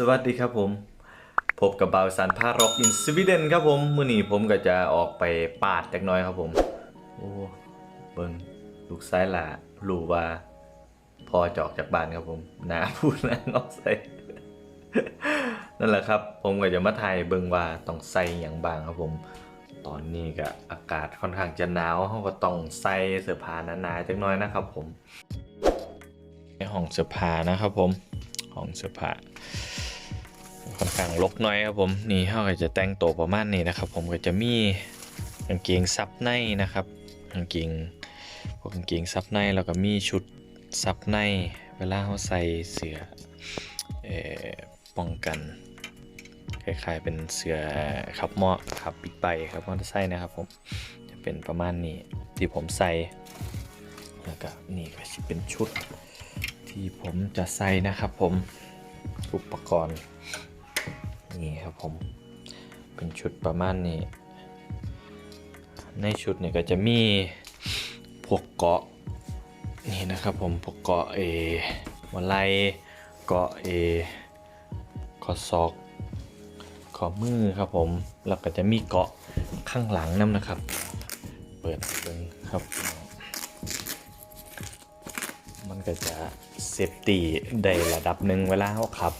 สวัสดีครับผม พบกับบาวสันพาร็อกอินสวีเดนครับผมมื้อนี้ผมก็จะออกไปปาดจักหน้อยครับผม โอ้เบิ่งลูกซ้ายหล่ารู้ว่า พอจอกจากบ้านครับผมหนาพูดนะงอกใส่นั่นแหละครับ ผมก็จะมาถ่ายเบิ่งว่าต้องใส่อย่างบางครับผม ตอนนี้ก็อากาศค่อนข้างจะหนาวเขาก็ต้องใส่เสื้อผ้าหนาๆจักหน้อยนะครับผมในห้องเสื้อผ้านะครับผมห้องเสื้อผ้า ค่อนข้างรกน้อยครับผมนี่เขาก็จะแต่งตัวประมาณนี้นะครับ ผมก็จะมีกางเกงซับในนะครับกางเกงพวกกางเกงซับในแล้วก็มีชุดซับในเวลาเขาใส่เสื้อเออป้องกันคล้ายๆเป็นเสื้อขับมาะขับบิ๊กไบค์ครับมอเตอร์ไซค์นะครับผมจะเป็นประมาณนี้ที่ผมใส่แล้วก็นี่ก็จะเป็นชุดที่ผมจะใส่นะครับผมอุปกรณ์ นี่ครับผม เป็นชุดประมาณนี้ ในชุดเนี่ยก็จะมีพวกเกาะนี่นะครับผมพวกเกาะเอวไลเกาะเอข้อศอกข้อมือครับผม แล้วก็จะมีเกาะข้างหลังน้ำนะครับ เปิดเบิ่งครับ มันก็จะเซฟตี้ได้ระดับหนึ่งเวลาเขาขับ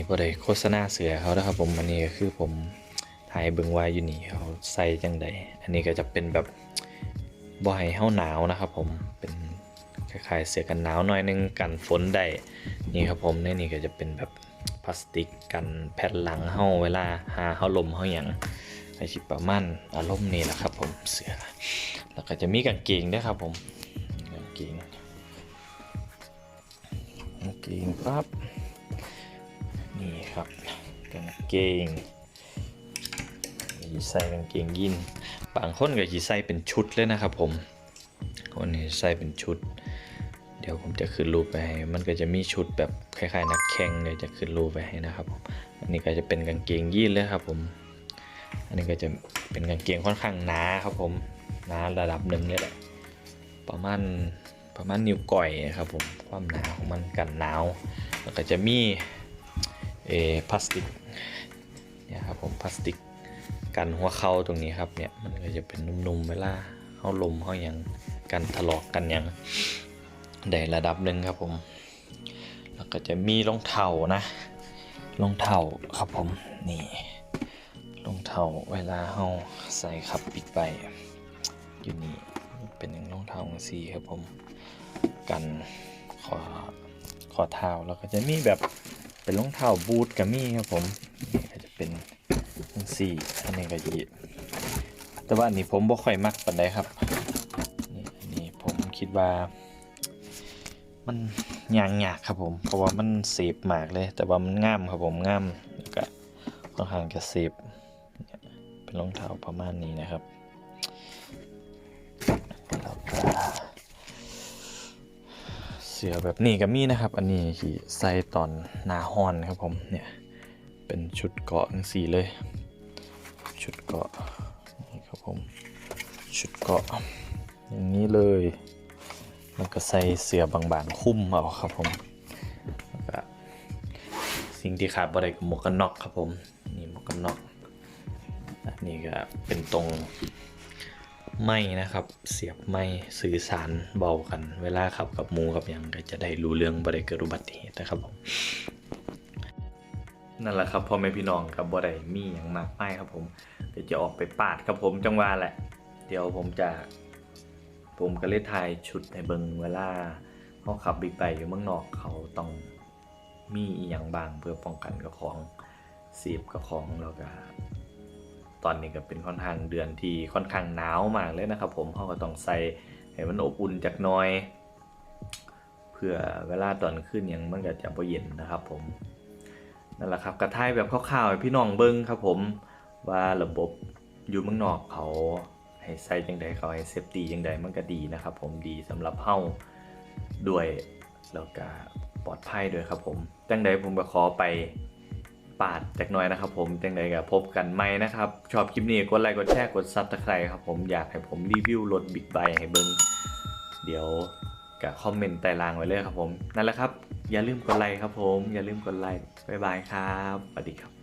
นี้บ่ได้โฆษณาเสือเขานะครับผมอันนี้ก็คือผมถ่ายเบิ่งไว้อยู่นี่เขาใส่จังใดอันนี้ก็จะเป็นแบบบ่ให้เฮาหนาวนะครับผมเป็นคล้ายๆเสื้อกันหนาวหน่อยนึงกันฝนได้นี่ครับผมในนี่ก็จะเป็นแบบพลาสติกกันแผ่นหลังเฮาเวลาหาเฮาลมเฮาหยังไอชิประมาณอารมณ์นี้แหละครับผมเสือแล้วก็จะมีกางเกงด้วยครับผมกางเกงกางเกงปั๊บ นี่ครับกางเกงยีใส่กางเกงยีนบางคนก็ยีใส่เป็นชุดเลยนะครับผมคนนี้ใส่เป็นชุด เดี๋ยวผมจะขึ้นรูปไปให้มันก็จะมีชุดแบบคล้ายๆ นักแข่งเดี๋ยจะขึ้นรูปไปให้นะครับผมอันนี้ก็จะเป็นกางเกงยีนเลยครับผม อันนี้ก็จะเป็นกางเกงค่อนข้างหนาครับผมหนาระดับหนึ่งเลยแหละประมาณประมาณนิ้วก้อยครับผมความหนาของมันกันหนาวแล้วก็จะมี เอพลาสติกเนี่ยครับผมพลาสติกกันหัวเข่าตรงนี้ครับเนี่ยมันก็จะเป็นนุ่มๆเวลาเข้าลมเข้ายังกันถลอกกันหยังได้ระดับหนึ่งครับผมแล้วก็จะมีรองเท้านะรองเท้าครับผมนี่รองเท้าเวลาเข้าใส่ขับปิดไปอยู่นี่เป็นอย่างรองเท้าของสีครับผมกันขอขอเท้าแล้วก็จะมีแบบ เป็นรองเท้าบูทกับมี่ครับผมนี่ก็จะเป็นทั้งสี่อันนี้ก็ยีแต่ว่าอันนี้ผมบ่ค่อยมักปานใดครับนี่อันนี้ผมคิดว่า มันยางยากครับผมเพราะว่ามันเซฟมากเลย แต่ว่ามันง่ามครับผมง่ามแล้วก็ค่อนข้างจะเซฟเนี่ยเป็นรองเท้าประมาณนี้นะครับแล้วก็ สือแบบนี้ก็มีนะครับ อันนี้ที่ใส่ตอนหนาฮอนครับผมเนี่ยเป็นชุดเกาะทั้งสี่เลย ชุดเกาะนี่ครับผมชุดเกาะอย่างนี้เลยแล้วก็ใส่เสือบางๆคุ้มเอาครับผมแล้วก็สิ่งที่ขาดบ่ได้ก็หมวกกันน็อกครับผมนี่หมวกกันน็อกนนี้ก็เป็นตรง ไม่นะครับ เสียบไม่สื่อสารเบากัน เวลาขับกับมูกับยังก็จะได้รู้เรื่องบ่ได้เกิดอุบัติเหตุนะครับผมนั่นแหละครับพ่อแม่พี่น้องครับบ่ได้มีอย่างมากไมายครับผมเดี๋ยวจะออกไปปาดครับผมจังหวะแหละ เดี๋ยวผมจะ ผมก็เลยถ่ายชุดให้เบิงเวลาเขาขับบิ๊กไบค์อยู่เมืองนอกเขาต้องมีอีหยังบางเพื่อป้องกันกับของเสียบกับของแล้วก็ ตอนนี้ก็เป็นค่อนข้างเดือนที่ค่อนข้างหนาวมากเลยนะครับ ผมเขาก็ต้องใส่ให้มันอบอุ่นจากน้อย เพื่อเวลาตอนขึ้นยังมันก็จะบ่เย็นนะครับผมนั่นแหละครับกระทายแบบคร่าวๆพี่น้องเบิ้งครับผมว่าระบบอยู่เมืองนอกเขาให้ใส่จังใดเขาให้เซฟตี้จังใดมันก็ดีนะครับ ผมดีสำหรับเฮาด้วยแล้วก็ปลอดภัยด้วยครับผมจังใดผมก็ขอไป ปาดจากหน้อยนะครับผมจังใดกับพบกันใหม่นะครับ ชอบคลิปนี้กดไลค์กดแชร์กดซับสไครต์ครับผมอยากให้ผมรีวิวรถบิ๊กไบค์ให้เบิ้งเดี๋ยวกับคอมเมนต์ใต้ล่างไว้เลยครับผมนั่นแหละครับ อย่าลืมกดไลค์ครับผม อย่าลืมกดไลค์บ๊ายบายครับสวัสดีครับ